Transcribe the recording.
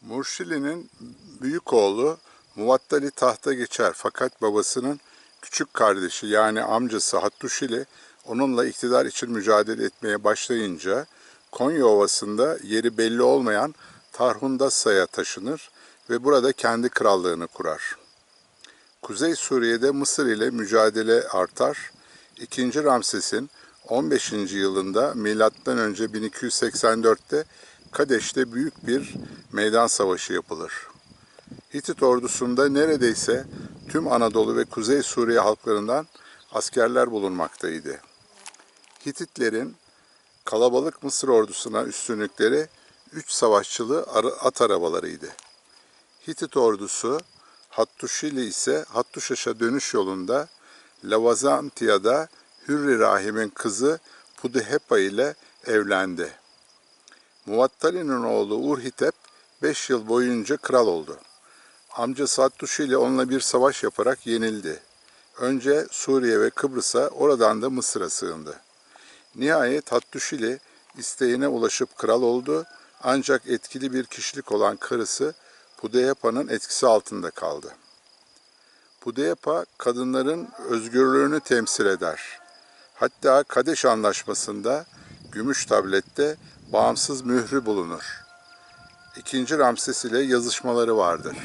Murşili'nin büyük oğlu Muvattali tahta geçer fakat babasının küçük kardeşi yani amcası Hattuşili onunla iktidar için mücadele etmeye başlayınca Konya Ovası'nda yeri belli olmayan Tarhundassa'ya taşınır ve burada kendi krallığını kurar. Kuzey Suriye'de Mısır ile mücadele artar. İkinci Ramses'in 15. yılında önce 1284'te Kadeş'te büyük bir meydan savaşı yapılır. Hitit ordusunda neredeyse tüm Anadolu ve Kuzey Suriye halklarından askerler bulunmaktaydı. Hititlerin kalabalık Mısır ordusuna üstünlükleri 3 savaşçılı at arabalarıydı. Hitit ordusu Hattuşili ise Hattuşaş'a dönüş yolunda Lavazantiya'da Hürri Rahim'in kızı Pudihepa ile evlendi. Muvattali'nin oğlu Urhitep 5 yıl boyunca kral oldu. Amcası Hattuşili onunla bir savaş yaparak yenildi. Önce Suriye ve Kıbrıs'a oradan da Mısır'a sığındı. Nihayet Hattuşili isteğine ulaşıp kral oldu ancak etkili bir kişilik olan karısı Pudeyapa'nın etkisi altında kaldı. Pudeyapa kadınların özgürlüğünü temsil eder. Hatta Kadeş Anlaşması'nda gümüş tablette bağımsız mührü bulunur. İkinci Ramses ile yazışmaları vardır.